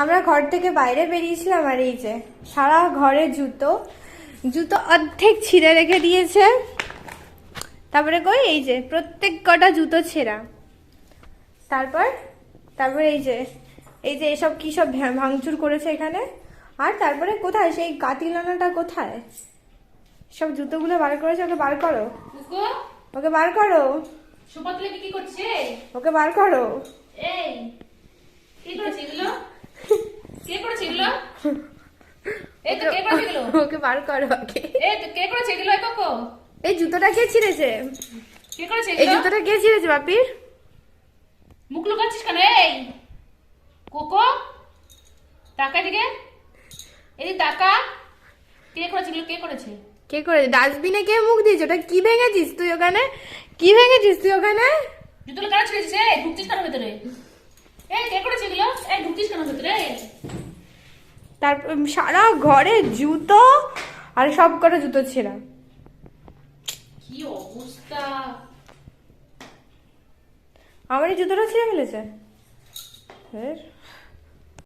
আমরা ঘর থেকে বাইরে বেরিয়েছিলাম আর এই যে সারা ঘরে জুতো জুতো অর্ধেক ছিঁড়ে রেখে দিয়েছে। তারপরে কই? এই যে প্রত্যেক কটা জুতো ছেঁড়া। তারপর তারপরে এই যে এই যে এসব কি সব ভাঙচুর করেছে এখানে? আর তারপরে কোথায়? সেই কাতিলানাটা কোথায়? সব জুতোগুলো বার করেছে ওকে বার করো। ওকে বার করো। সোফা কি করছে? ওকে বার করো। এই কি করেছে এগুলো কে করেছে এগুলো এই তো কে করেছে এগুলো ওকে বার করো ওকে এই তো কে করেছে এগুলো কোকো এই জুতোটা কে ছিঁড়েছে? কে করেছে এই জুতোটা কে ছিঁড়েছে বাপির? মুখ লুকাচ্ছিস কেন? এই! কোকো টাকা দিকে এদিকে টাকা কে করেছে এগুলো? কে করেছে? কে করে ডাস্টবিনে কে মুখ দিয়েছে? ওটা কি ভেঙেছিস তুই ওখানে? কি ভেঙেছিস তুই ওখানে? জুতোগুলো কেন ছিঁড়েছিস এই ঢুকছিস কেন ভেতরে? এই কে করেছে এগুলো? এই ঢুকছিস কেন ভেতরে? তারপর সারা ঘরে জুতো আর সব কটা জুতো ছেঁড়া। কি অবস্থা? আমার এই জুতোটা ছিঁড়ে ফেলেছে। ফের?